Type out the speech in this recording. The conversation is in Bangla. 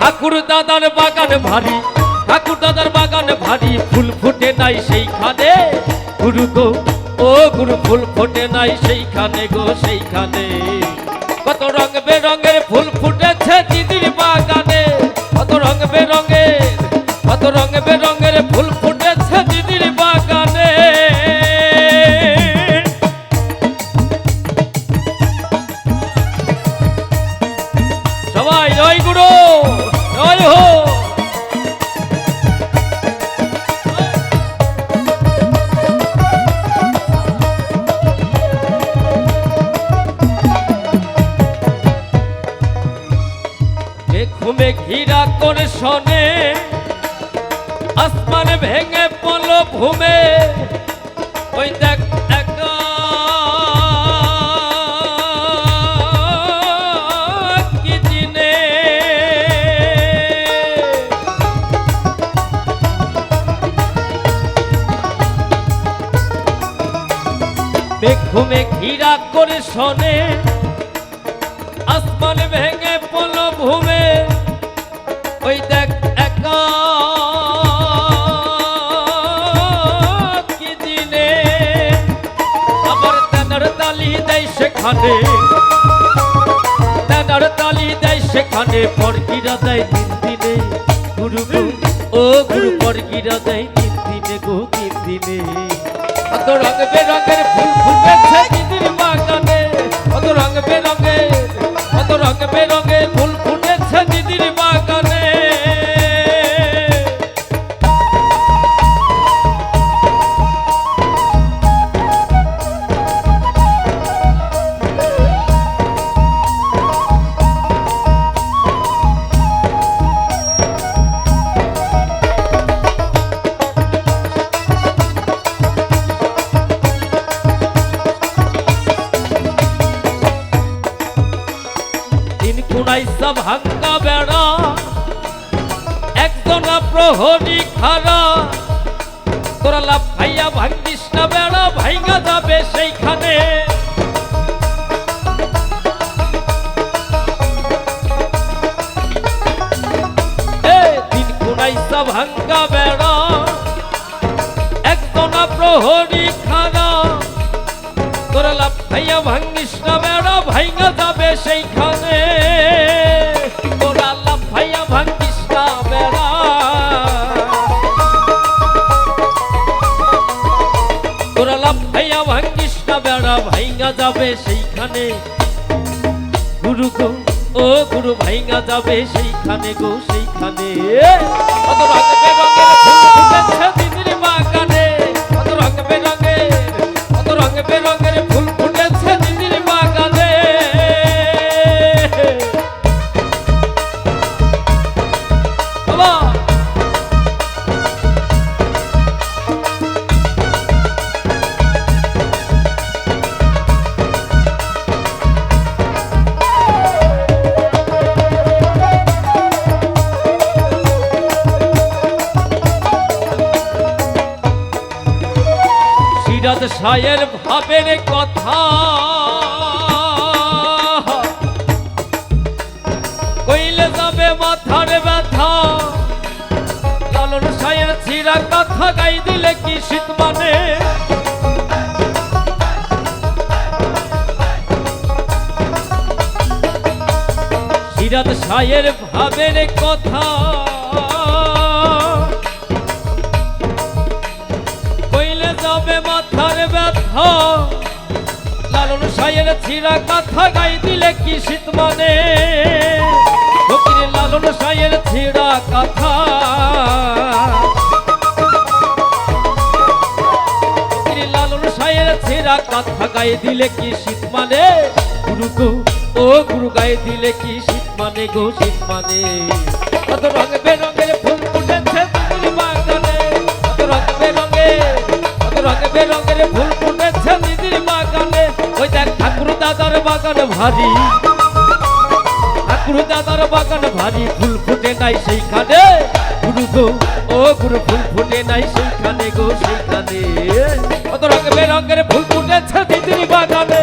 ঠাকুর দাদার বাগান ভারী, ঠাকুর দাদার বাগান ভারী, ফুল ফুটে নাই সেইখানে। গুরু গো, ও গুরু, ফুল ফুটে নাই সেইখানে গো, সেইখানে। কত রঙ বেরঙের ফুল ফুটেছে দিদির এ ঘুমে ঘিরা করে শোনে। আসমান ভেঙে পড়ল ঘুমে। ওই দেখ ঘুমে ঘিরা করে শোনে। আসমান ভেঙে দেয় সেখানে তেনার তালি দেয় সেখানে পরগিরা দেয় তিন দিনে। গুরু ও গুরু পরগিরা দেয় তিন দিনে গো, তিন দিনে। কত রঙ বেরঙের ফুল ফুটেছে দিদির বাগানে। কত রঙ বেরঙের কুড়াইশা ভাঙ্গা বেড়া। একজনা প্রহরী খারা তোরা লাভ ভাইয়া ভাঙ্গিস না বেড়া, ভাইঙ্গা যাবে সেইখানে। কুড়াইশা ভাঙ্গা বেড়া। একজনা প্রহরী খারা তোরা লাভ ভাইয়া ভাঙ্গিস না বেড়া, ভাইঙ্গা যাবে সেইখানে। ভাইঙ্গা যাবে সেইখানে। গুরু গো ও গুরু ভাইঙ্গা যাবে সেইখানে গো সেইখানে। সিরাজ সায়ের ভাবের কথা। কইলে যাবে মাথার ব্যথা। লালন সায়ের ছিড়া কথা গাই দিলে কি শীত মানে? সিরাজ সায়ের ভাবের কথা। যাবে মাথার ব্যথা। লালন সায়ের ছিড়া কথা গাই দিলে কি শীত মানে? লালন সায়ের ছিড়া কথা। কথা গায়ে দিলে কি শীত মানে? গুরু গো, ও গুরু গায়ে দিলে কি শীত মানে গো? শীত মানে। কত রঙ বেরঙের ফুল রঙ বেরঙের ফুল ফুটেছে দিদির বাগানে। ওই দেখ ঠাকুর দাদার বাগান ভারী। ঠাকুর দাদার বাগান ভারী, ফুল ফুটে নাই সেইখানে। গুরু গো, ও গুরু, ফুল ফুটে নাই সেইখানে গো, সেইখানে। কত রঙ বেরঙের ফুল ফুটেছে দিদির বাগানে